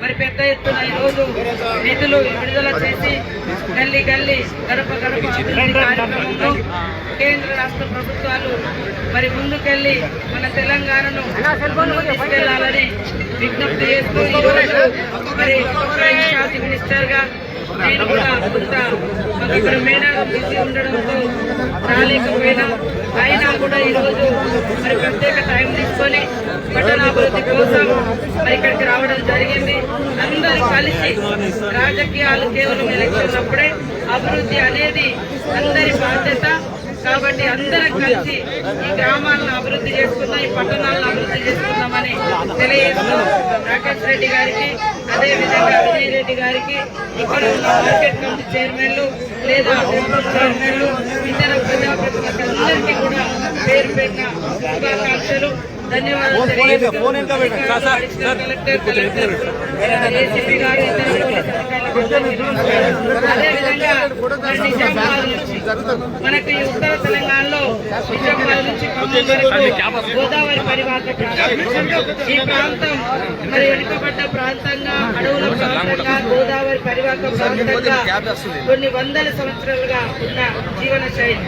మరి పెద్ద ఎత్తున ఈరోజు నిధులు విడుదల చేసి గల్లీ గల్లీ గడప గడప కార్యక్రమంలో కేంద్ర రాష్ట్ర ప్రభుత్వాలు మరి ముందుకెళ్ళి మన తెలంగాణను తీసుకెళ్ళాలని విజ్ఞప్తి చేస్తూ ఈరోజు మరి ఒక్కొక్క మినిస్టర్గా నేను కూడా కొంత మాకు ఇక్కడ మేడం బిజీ ఉండడంతో రాలేకపోయినా అయినా కూడా ఈరోజు మరి ప్రత్యేక టైం తీసుకొని పట్టణాభివృద్ధి కోసం మరి ఇక్కడికి రావడం జరిగింది అందరూ కలిసి రాజకీయాలు కేవలం ఎలక్షన్ అప్పుడే. అభివృద్ధి అనేది అందరి బాధ్యత. కాబట్టి అందరం కలిసి ఈ గ్రామాలను అభివృద్ధి చేసుకుందాం ఈ పట్టణాలను అభివృద్ధి చేసుకుందామని తెలియజేస్తూ రాకేష్ రెడ్డి గారికి అదే విధంగా విజయ్ రెడ్డి గారికి ఇక్కడ ఉన్న మార్కెట్ కమిటీ చైర్మన్లు లేదా చైర్మన్లు ఇతర ప్రజాప్రతినిధులందరికీ కూడా పేరు పేరున శుభాకాంక్షలు ధన్యవాదాలు కలెక్టర్ కలెక్టర్ గారు ఇతర అదేవిధంగా నిజామాబాద్ నుంచి మనకు ఈ ఉత్తర తెలంగాణలో నిజామాబాద్ నుంచి ఖమ్మం వరకు గోదావరి పరివాహక ప్రాంతం ఈ ప్రాంతం మరి వెనుకబడ్డ ప్రాంతంగా అడవుల ప్రాంతంగా గోదావరి పరివాహక ప్రాంతంగా కొన్ని వందల సంవత్సరాలుగా ఉన్న జీవన శైలి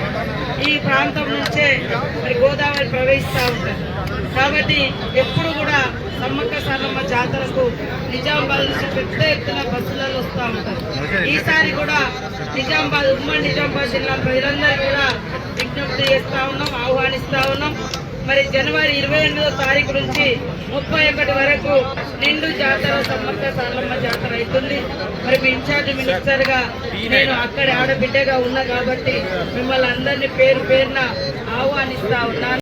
ఈ ప్రాంతం నుంచే మరి గోదావరి ప్రవహిస్తూ ఉంటుంది. కాబట్టి ఎప్పుడు కూడా సమ్మక్క సారమ్మ జాతరకు నిజామాబాద్ నుంచి పెద్ద ఎత్తున బస్సులలో వస్తూ ఉంటారు ఈసారి కూడా నిజామాబాద్ ఉమ్మడి నిజామాబాద్ జిల్లా ప్రజలందరూ కూడా విజ్ఞప్తి చేస్తా ఉన్నాం ఆహ్వానిస్తా ఉన్నాం. మరి జనవరి ఇరవై ఎనిమిదో తారీఖు నుంచి ముప్పై ఒకటి వరకు నిండు జాతర సమ్మక్క సారమ్మ జాతర అవుతుంది. మరి మీ ఇన్ఛార్జ్ మినిస్టర్గా నేను అక్కడ ఆడబిడ్డగా ఉన్నా కాబట్టి మిమ్మల్ని అందరినీ పేరు పేరున ఆహ్వానిస్తా ఉన్నాను.